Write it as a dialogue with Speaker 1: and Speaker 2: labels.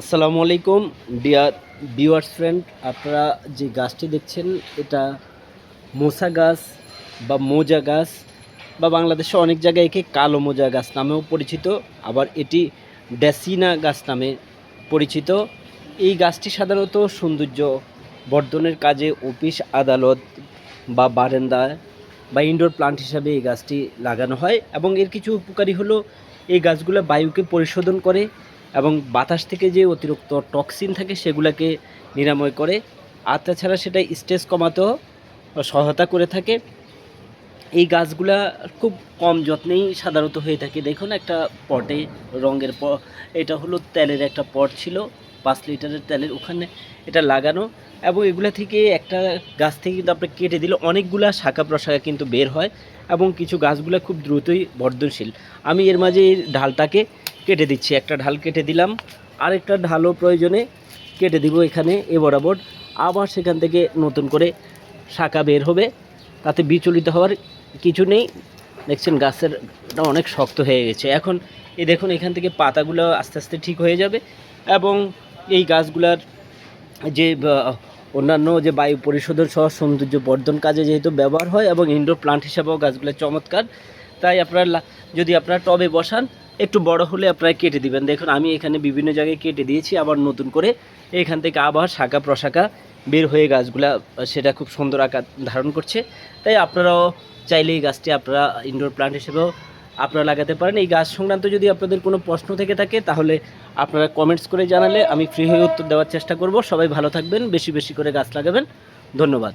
Speaker 1: আসসালামু আলাইকুম, dear viewers friend, আপনারা যে গাছটি দেখছেন, এটা মোসা গাছ বা মোজা গাছ বা বাংলাদেশে অনেক জায়গায় একে কালো মোজা গাছ নামেও পরিচিত, আবার এটি ড্যাসিনা গাছ নামে পরিচিত। এই গাছটি সাধারণত সৌন্দর্য বর্ধনের কাজে অফিস, আদালত বা বারান্দা বা ইনডোর প্লান্ট হিসাবে এই গাছটি লাগানো হয় এবং এর কিছু উপকারী হলো, এই গাছগুলো বায়ুকে পরিশোধন করে এবং বাতাস থেকে যে অতিরিক্ত টক্সিন থাকে সেগুলোকে নিরাময় করে, আর তাছাড়া সেটা স্ট্রেস কমাতেও সহায়তা করে থাকে। এই গাছগুলা খুব কম যত্নেই সাধারণত হয়ে থাকে। দেখুন, একটা পটে রঙের প এটা হলো তেলের একটা পট ছিল, পাঁচ লিটারের তেলের ওখানে এটা লাগানো এবং এগুলা থেকে একটা গাছ থেকে কিন্তু আপনি কেটে দিলে অনেকগুলা শাখা প্রশাখা কিন্তু বের হয় এবং কিছু গাছগুলো খুব দ্রুতই বর্ধনশীল। আমি এর মাঝে এই ঢালটাকে কেটে দিচ্ছি। একটা ঢাল কেটে দিলাম। আরেকটা ঢালও প্রয়োজনে কেটে দিব এখানে এ বরাবর। আবার সেখান থেকে নতুন করে শাখা বের হবে। তাতে বিচলিত হওয়ার কিছু নেই। দেখছেন গাছেরটা অনেক শক্ত হয়ে গেছে। এখন এই দেখুন, এখান থেকে পাতাগুলো আস্তে আস্তে ঠিক হয়ে যাবে এবং এই গাছগুলার যে অন্যান্য যে বায়ু পরিশোধন সহ সৌন্দর্য বর্ধন কাজে যেহেতু ব্যবহার হয় এবং ইনডোর প্লান্ট হিসাবেও গাছগুলো চমৎকার। তাই আপনার যদি আপনারা টবে বসান একটু বড় হলে আপনারা কেটে দিবেন। দেখুন, আমি এখানে বিভিন্ন জায়গায় কেটে দিয়েছি, আবার নতুন করে এখান থেকে আবার শাখা প্রশাখা বের হয়ে গাছগুলা, সেটা খুব সুন্দর আকার ধারণ করছে। তাই আপনারাও চাইলে এই গাছটি আপনারা ইনডোর প্লান্ট হিসেবেও আপনারা লাগাতে পারেন। এই গাছ সংক্রান্ত যদি আপনাদের কোনো প্রশ্ন থেকে থাকে, তাহলে আপনারা কমেন্টস করে জানালে আমি ফ্রি হয়ে উত্তর দেওয়ার চেষ্টা করব। সবাই ভালো থাকবেন, বেশি বেশি করে গাছ লাগাবেন। ধন্যবাদ।